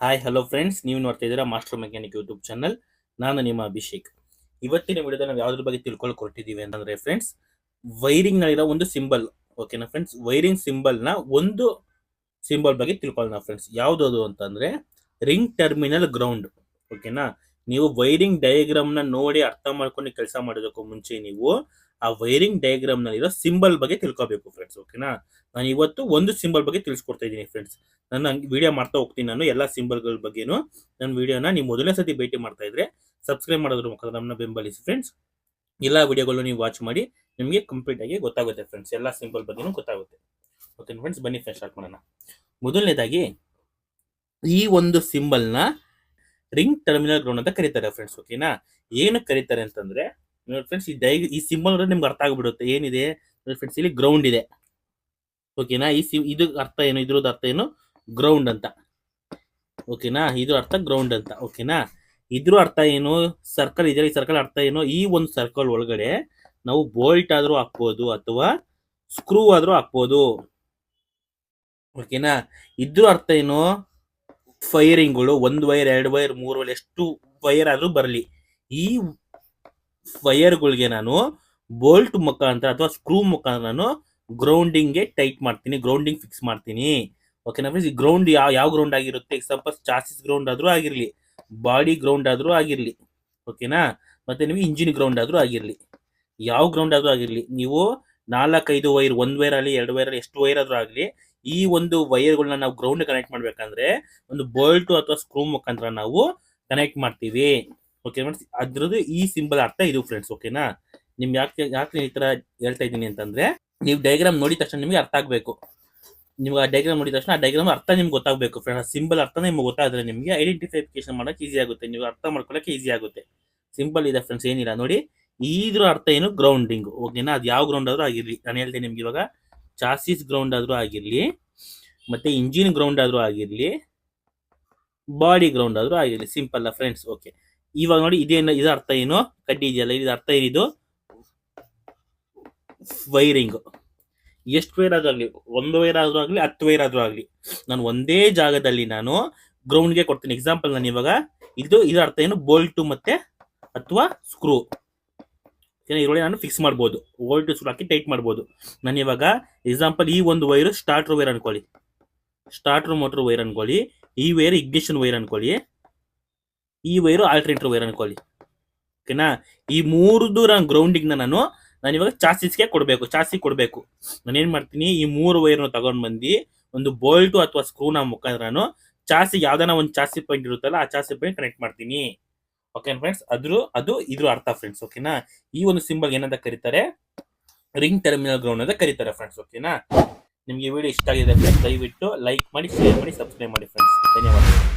Hi hello friends ನೀವು ನೋಡ್ತಾ ಇದ್ದೀರಾ ಮಾಸ್ಟರ್ ಮೆಕ್ಯಾನಿಕ್ ಯೂಟ್ಯೂಬ್ ಚಾನಲ್ ನಾನು ನಿಮ್ಮ ಅಭಿಷೇಕ್. ಇವತ್ತಿನ ವಿಡಿಯೋದಲ್ಲಿ ನಾವು ಯಾವ್ದ್ರ ಬಗ್ಗೆ ತಿಳ್ಕೊಳಕ್ ಕೊಟ್ಟಿದ್ದೀವಿ ಅಂತಂದ್ರೆ ಫ್ರೆಂಡ್ಸ್ ವೈರಿಂಗ್ ನಲ್ಲಿರೋ ಒಂದು ಸಿಂಬಲ್ ಓಕೆನಾ ಫ್ರೆಂಡ್ಸ್ ವೈರಿಂಗ್ ಸಿಂಬಲ್ನ ಒಂದು ಸಿಂಬಲ್ ಬಗ್ಗೆ ತಿಳ್ಕೊಳ್ಳೋಣ ಫ್ರೆಂಡ್ಸ್ ಯಾವುದದು ಅಂತಂದ್ರೆ ರಿಂಗ್ ಟರ್ಮಿನಲ್ ಗ್ರೌಂಡ್ ಓಕೆನಾ ನೀವು ವೈರಿಂಗ್ ಡಯಾಗ್ರಾಮ್ನ ನೋಡಿ ಅರ್ಥ ಮಾಡ್ಕೊಂಡು ಕೆಲಸ ಮಾಡೋದಕ್ಕೂ ಮುಂಚೆ ನೀವು ಆ ವೈರಿಂಗ್ ಡಯಾಗ್ರಾಮ್ ನಲ್ಲಿರೋ ಸಿಂಬಲ್ ಬಗ್ಗೆ ತಿಳ್ಕೊಬೇಕು ಫ್ರೆಂಡ್ಸ್ ಓಕೆನಾ ನಾನು ಇವತ್ತು ಒಂದು ಸಿಂಬಲ್ ಬಗ್ಗೆ ತಿಳಿಸ್ಕೊಡ್ತಾ ಇದ್ದೀನಿ ಫ್ರೆಂಡ್ಸ್ ನಾನು ವಿಡಿಯೋ ಮಾಡ್ತಾ ಹೋಗ್ತೀನಿ ನಾನು ಎಲ್ಲ ಸಿಂಬಲ್ಗಳ ಬಗ್ಗೆನೂ. ನನ್ನ ವಿಡಿಯೋನ ನೀವು ಮೊದಲನೇ ಸತಿ ಭೇಟಿ ಮಾಡ್ತಾ ಇದ್ರೆ ಸಬ್ಸ್ಕ್ರೈಬ್ ಮಾಡೋದ್ರ ಮುಖಾಂತರ ನಮ್ಮನ್ನ ಬೆಂಬಲಿಸಿ ಫ್ರೆಂಡ್ಸ್ ಎಲ್ಲ ವಿಡಿಯೋಗಳು ನೀವು ವಾಚ್ ಮಾಡಿ ನಿಮಗೆ ಕಂಪ್ಲೀಟ್ ಆಗಿ ಗೊತ್ತಾಗುತ್ತೆ ಫ್ರೆಂಡ್ಸ್ ಎಲ್ಲ ಸಿಂಬಲ್ ಬಗ್ಗೆನೂ ಗೊತ್ತಾಗುತ್ತೆ. ಓಕೆ ಫ್ರೆಂಡ್ಸ್ ಬನ್ನಿ ಫ್ರೆಂಡ್ಸ್ ಸ್ಟಾರ್ಟ್ ಮಾಡೋಣ. ಮೊದಲನೇದಾಗಿ ಈ ಒಂದು ಸಿಂಬಲ್ನ ರಿಂಗ್ ಟರ್ಮಿನಲ್ ಗ್ರೌಂಡ್ ಅಂತ ಕರೀತಾರೆ ಫ್ರೆಂಡ್ಸ್ ಓಕೆನಾ ಏನು ಕರೀತಾರೆ ಅಂತಂದ್ರೆ ನೋಡಿ ಫ್ರೆಂಡ್ಸ್ ಈ ದೈ ಈ ಸಿಂಬಲ್ ನಿಮ್ಗೆ ಅರ್ಥ ಆಗ್ಬಿಡುತ್ತೆ. ಏನಿದೆ? ನೋಡಿ ಫ್ರೆಂಡ್ಸ್ ಇಲ್ಲಿ ಗ್ರೌಂಡ್ ಇದೆ. ಓಕೆನಾ ಈ ಸಿ ಇದು ಅರ್ಥ ಏನು? ಇದ್ರದ್ದು ಅರ್ಥ ಏನು? ಗ್ರೌಂಡ್ ಅಂತ. ಓಕೆನಾ ಇದು ಅರ್ಥ ಗ್ರೌಂಡ್ ಅಂತ. ಓಕೆನಾ ಇದ್ರ ಅರ್ಥ ಏನು? ಸರ್ಕಲ್ ಇದೆ ಈ ಸರ್ಕಲ್ ಅರ್ಥ ಏನು? ಈ ಒಂದು ಸರ್ಕಲ್ ಒಳಗಡೆ ನಾವು ಬೋಲ್ಟ್ ಆದ್ರೂ ಹಾಕ್ಬೋದು ಅಥವಾ ಸ್ಕ್ರೂ ಆದ್ರೂ ಹಾಕ್ಬೋದು. ಓಕೆನಾ ಇದ್ರ ಅರ್ಥ ಏನು? ಫೈರಿಂಗ್ಗಳು ಒಂದು ವೈರ್ ಎರಡು ವೈರ್ ಮೂರು ವೈರ್ ಎಷ್ಟು ವೈರ್ ಆದ್ರೂ ಬರಲಿ. ಈ ವೈರ್ಗಳಿಗೆ ನಾನು ಬೋಲ್ಟ್ ಮುಖಾಂತರ ಅಥವಾ ಸ್ಕ್ರೂ ಮುಖಾಂತರ ನಾನು ಗ್ರೌಂಡಿಂಗ್ಗೆ ಟೈಟ್ ಮಾಡ್ತೀನಿ, ಗ್ರೌಂಡಿಂಗ್ ಫಿಕ್ಸ್ ಮಾಡ್ತೀನಿ. ಓಕೆನಾ ಫ್ರೆಂಡ್ಸ್? ಈ ಗ್ರೌಂಡ್ ಯಾವ ಯಾವ ಗ್ರೌಂಡ್ ಆಗಿರುತ್ತೆ? ಎಕ್ಸಾಂಪಲ್ ಚಾಸಿಸ್ ಗ್ರೌಂಡ್ ಆದ್ರೂ ಆಗಿರಲಿ, ಬಾಡಿ ಗ್ರೌಂಡ್ ಆದ್ರೂ ಆಗಿರ್ಲಿ, ಓಕೆನಾ? ಮತ್ತೆ ನಿಮಗೆ ಇಂಜಿನ್ ಗ್ರೌಂಡ್ ಆದ್ರೂ ಆಗಿರಲಿ, ಯಾವ ಗ್ರೌಂಡ್ ಆದ್ರೂ ಆಗಿರಲಿ, ನೀವು ನಾಲ್ಕೈದು ವೈರ್, ಒಂದು ವೈರ್ ಆಗಲಿ, ಎರಡು ವೈರ್ ಎಷ್ಟು ವೈರ್ ಆದ್ರೂ ಆಗಲಿ, ಈ ಒಂದು ವೈರ್ಗಳನ್ನ ನಾವು ಗ್ರೌಂಡ್ ಕನೆಕ್ಟ್ ಮಾಡ್ಬೇಕಂದ್ರೆ ಒಂದು ಬೋಲ್ಟ್ ಅಥವಾ ಸ್ಕ್ರೂ ಮುಖಾಂತರ ನಾವು ಕನೆಕ್ಟ್ ಮಾಡ್ತೀವಿ. ಓಕೆ ಫ್ರೆಂಡ್ಸ್ ಅದ್ರದ್ದು ಈ ಸಿಂಬಲ್ ಅರ್ಥ ಇದು ಫ್ರೆಂಡ್ಸ್ ಓಕೆನಾ ನಿಮ್ಗೆ ಯಾಕೆ ಯಾಕೆ ಈ ತರ ಹೇಳ್ತಾ ಇದ್ದೀನಿ ಅಂತಂದ್ರೆ, ನೀವು ಡೈಗ್ರಾಮ್ ನೋಡಿದ ತಕ್ಷಣ ನಿಮಗೆ ಅರ್ಥ ಆಗ್ಬೇಕು. ನಿಮ್ಗೆ ಆ ಡೈಗ್ರಾಮ್ ನೋಡಿದ ತಕ್ಷಣ ಆ ಡೈಗ್ರಾಮ್ ಅರ್ಥ ನಿಮ್ಗೆ ಗೊತ್ತಾಗಬೇಕು ಫ್ರೆಂಡ್ ಸಿಂಬಲ್ ಅರ್ಥ ನಿಮ್ಗೆ ಗೊತ್ತಾದ್ರೆ ನಿಮಗೆ ಐಡೆಂಟಿಫಿಕೇಶನ್ ಮಾಡಕ್ಕೆ ಈಸಿ ಆಗುತ್ತೆ. ನೀವು ಅರ್ಥ ಮಾಡ್ಕೊಳಕ್ಕೆ ಈಸಿ ಆಗುತ್ತೆ. ಸಿಂಪಲ್ ಇದೆ ಫ್ರೆಂಡ್ಸ್ ಏನಿಲ್ಲ. ನೋಡಿ, ಇದ್ರ ಅರ್ಥ ಏನು? ಗ್ರೌಂಡಿಂಗ್ ಓಕೆನಾ ಅದು ಯಾವ ಗ್ರೌಂಡ್ ಆದ್ರೂ ಆಗಿರಲಿ. ನಾನು ಹೇಳ್ತೇನೆ ನಿಮ್ಗೆ ಇವಾಗ ಚಾಸಿಸ್ ಗ್ರೌಂಡ್ ಆದ್ರೂ ಆಗಿರಲಿ, ಮತ್ತೆ ಇಂಜಿನ್ ಗ್ರೌಂಡ್ ಆದ್ರೂ ಆಗಿರಲಿ ಬಾಡಿ ಗ್ರೌಂಡ್ ಆದ್ರೂ ಆಗಿರಲಿ. ಸಿಂಪಲ್ ಫ್ರೆಂಡ್ಸ್ ಓಕೆ ಇವಾಗ ನೋಡಿ ಇದೇನು ಇದು ಅರ್ಥ ಏನು? ಕಡ್ಡಿ ಇದೆಯಲ್ಲ, ಇದು ಅರ್ಥ ಏನಿದು? ವೈರಿಂಗ್ ಎಷ್ಟು ವೈರ್ ಆದ್ರೂ ಆಗಲಿ, ಒಂದು ವೈರ್ ಆದ್ರೂ ಆಗಲಿ, ಹತ್ತು ವೈರ್ ಆದ್ರೂ ಆಗಲಿ. ನಾನು ಒಂದೇ ಜಾಗದಲ್ಲಿ ನಾನು ಗ್ರೌಂಡ್ಗೆ ಕೊಡ್ತೀನಿ. ಎಕ್ಸಾಂಪಲ್ ನಾನು ಇವಾಗ, ಇದು, ಇದರ ಅರ್ಥ ಏನು? ಬೋಲ್ಟು ಮತ್ತೆ ಅಥವಾ ಸ್ಕ್ರೂ ಇದರೊಳಗೆ ನಾನು ಫಿಕ್ಸ್ ಮಾಡ್ಬೋದು. ವೋಲ್ಟ್ ಸ್ಕ್ರೂ ಹಾಕಿ ಟೈಟ್ ಮಾಡ್ಬೋದು. ನಾನು ಇವಾಗ ಎಕ್ಸಾಂಪಲ್ ಈ ಒಂದು ವೈರು ಸ್ಟಾರ್ಟರ್ ವೈರ್ ಅನ್ಕೊಳ್ಳಿ. ಸ್ಟಾರ್ಟರ್ ಮೋಟರ್ ವೈರ್ ಅನ್ಕೊಳ್ಳಿ. ಈ ವೈರ್ ಇಗ್ನಿಷನ್ ವೈರ್ ಅನ್ಕೊಳ್ಳಿ. ಈ ವೈರು ಆಲ್ಟ್ರೇಟರ್ ವೈರ್ ಅನ್ಕೊಳ್ಳಿ ಓಕೆನಾ ಈ ಮೂರದು ನಾನು ಗ್ರೌಂಡಿಂಗ್ನ ನಾನು ನಾನು ಇವಾಗ ಚಾಸಿಸ್ಗೆ ಕೊಡಬೇಕು, ಚಾಸಿ ಕೊಡಬೇಕು. ನಾನು ಏನು ಮಾಡ್ತೀನಿ, ಈ ಮೂರು ವೈರ್ನ ತಗೊಂಡು ಬಂದು, ಒಂದು ಬೋಲ್ಟು ಅಥವಾ ಸ್ಕ್ರೂನ ಮುಖಾಂತರ ನಾನು ಚಾಸಿ, ಯಾವ್ದಾನ ಒಂದು ಚಾಸಿ ಪಾಯಿಂಟ್ ಇರುತ್ತಲ್ಲ, ಆ ಚಾಸಿ ಪಾಯಿಂಟ್ ಕನೆಕ್ಟ್ ಮಾಡ್ತೀನಿ. ಓಕೆ ಫ್ರೆಂಡ್ಸ್ ಅದ್ರ, ಅದು ಇದ್ರ ಅರ್ಥ ಫ್ರೆಂಡ್ಸ್ ಓಕೆನಾ ಈ ಒಂದು ಸಿಂಬಲ್ ಏನಂತ ಕರೀತಾರೆ? ರಿಂಗ್ ಟರ್ಮಿನಲ್ ಗ್ರೌಂಡ್ ಅಂತ ಕರೀತಾರೆ ಫ್ರೆಂಡ್ಸ್ ಓಕೆನಾ ನಿಮಗೆ ವಿಡಿಯೋ ಇಷ್ಟ ಆಗಿದೆ ಫ್ರೆಂಡ್ಸ್ ದಯವಿಟ್ಟು ಲೈಕ್ ಮಾಡಿ ಶೇರ್ ಮಾಡಿ ಸಬ್ಸ್ಕ್ರೈಬ್ ಮಾಡಿ ಫ್ರೆಂಡ್ಸ್ ಧನ್ಯವಾದಗಳು.